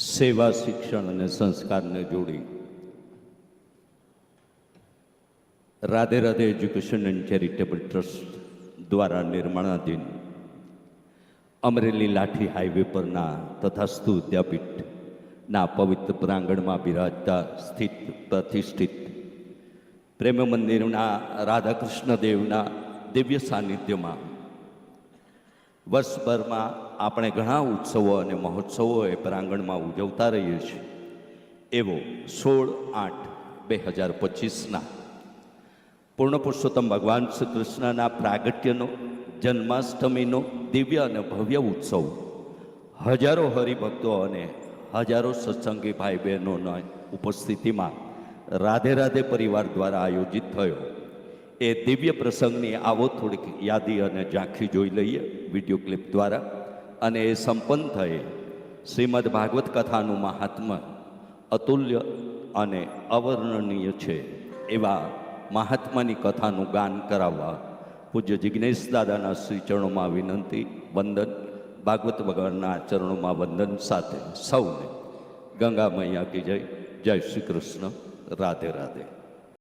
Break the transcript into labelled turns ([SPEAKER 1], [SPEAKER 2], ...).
[SPEAKER 1] સેવા, શિક્ષણ અને સંસ્કારને જોડી Radhe Radhe education and charitable trust દ્વારા નિર્માણાધીન અમરેલી લાઠી હાઈવે પરના તથાસ્તુ વિદ્યાપીઠના પવિત્ર પ્રાંગણમાં બિરાજતા સ્થિત પ્રતિષ્ઠિત પ્રેમ મંદિરના રાધાકૃષ્ણ દેવના દિવ્ય સાનિધ્યમાં વર્ષભરમાં આપણે ઘણા ઉત્સવો અને મહોત્સવો એ પ્રાંગણમાં ઉજવતા રહીએ છીએ. એવો સોળ આઠ બે હજાર પચીસના પૂર્ણ પુરુષોત્તમ ભગવાન શ્રી કૃષ્ણના પ્રાગટ્યનો, જન્માષ્ટમીનો દિવ્ય અને ભવ્ય ઉત્સવ. હજારો હરિભક્તો અને હજારો સત્સંગી ભાઈ બહેનોના ઉપસ્થિતિમાં રાધે રાધે પરિવાર દ્વારા આયોજિત થયો. એ દિવ્ય પ્રસંગની આવો થોડીક યાદી અને ઝાંખી જોઈ લઈએ વીડિયો ક્લિપ દ્વારા. અને એ સંપન્ન થયે શ્રીમદ ભાગવત કથાનું મહાત્મ્ય અતુલ્ય અને અવર્ણનીય છે એવા મહાત્માની કથાનું ગાન કરાવવા પૂજ્ય જિજ્ઞેશ દાદાના શ્રી ચરણોમાં વિનંતી, વંદન, ભાગવત ભગવાનના ચરણોમાં વંદન સાથે સૌને ગંગા મૈયા કી જય જય શ્રી કૃષ્ણ, રાધે રાધે.